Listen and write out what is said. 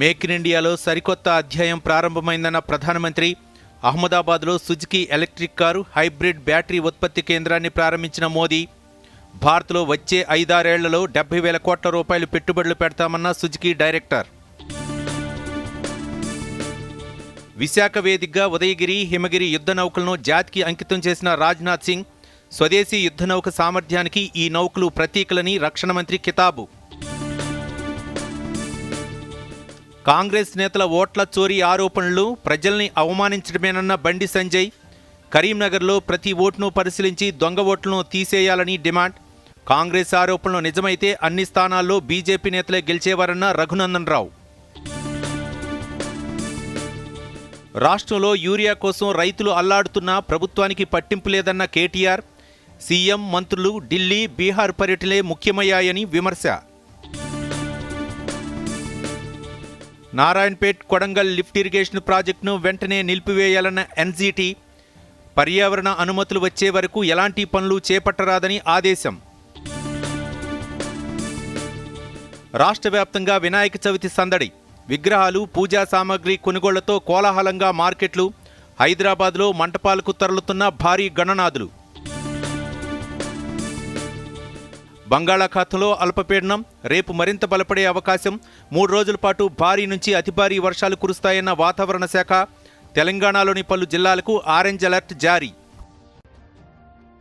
Make in ఇండియాలో సరికొత్త అధ్యాయం ప్రారంభమైందన్న ప్రధానమంత్రి అహ్మదాబాద్లో Suzuki electric car hybrid battery ఉత్పత్తి కేంద్రాన్ని ప్రారంభించిన మోదీ భారత్లో వచ్చే ఐదారేళ్ళలో డెబ్బై వేల కోట్ల రూపాయలు పెట్టుబడులు పెడతామన్న సుజుకి డైరెక్టర్. విశాఖ వేదికగా ఉదయగిరి హిమగిరి యుద్ధ నౌకలను జాతికి అంకితం చేసిన రాజ్నాథ్ సింగ్ స్వదేశీ యుద్ధ నౌక సామర్థ్యానికి ఈ నౌకలు ప్రతీకలని రక్షణ మంత్రి కితాబు. కాంగ్రెస్ నేతల ఓట్ల చోరీ ఆరోపణలు ప్రజల్ని అవమానించడమేనన్న బండి సంజయ్. కరీంనగర్లో ప్రతి ఓటును పరిశీలించి దొంగ ఓట్లను తీసేయాలని డిమాండ్. కాంగ్రెస్ ఆరోపణలు నిజమైతే అన్ని స్థానాల్లో బీజేపీ నేతలే గెలిచేవారన్న రఘునందన్ రావు రాష్ట్రంలో యూరియా కోసం రైతులు అల్లాడుతున్నా ప్రభుత్వానికి పట్టింపు లేదన్న కేటీఆర్. సీఎం మంత్రులు ఢిల్లీ బీహార్ పర్యటనలే ముఖ్యమయ్యాయని విమర్శ. నారాయణపేట్ కొడంగల్ లిఫ్ట్ ఇరిగేషన్ ప్రాజెక్టును వెంటనే నిలిపివేయాలన్న ఎన్జీటీ పర్యావరణ అనుమతులు వచ్చే వరకు ఎలాంటి పనులు చేపట్టరాదని ఆదేశం. రాష్ట్ర వ్యాప్తంగా వినాయక చవితి సందడి విగ్రహాలు పూజా సామాగ్రి కొనుగోళ్ళతో కోలాహలంగా మార్కెట్లు హైదరాబాద్లో మంటపాలకు తరలుతున్న భారీ గణనాథులు. బంగాళాఖాతంలో అల్పపీడనం రేపు మరింత బలపడే అవకాశం. మూడు రోజుల పాటు భారీ నుంచి అతి భారీ వర్షాలు కురుస్తాయన్న వాతావరణ శాఖ. తెలంగాణలోని పలు జిల్లాలకు ఆరెంజ్ అలర్ట్ జారీ.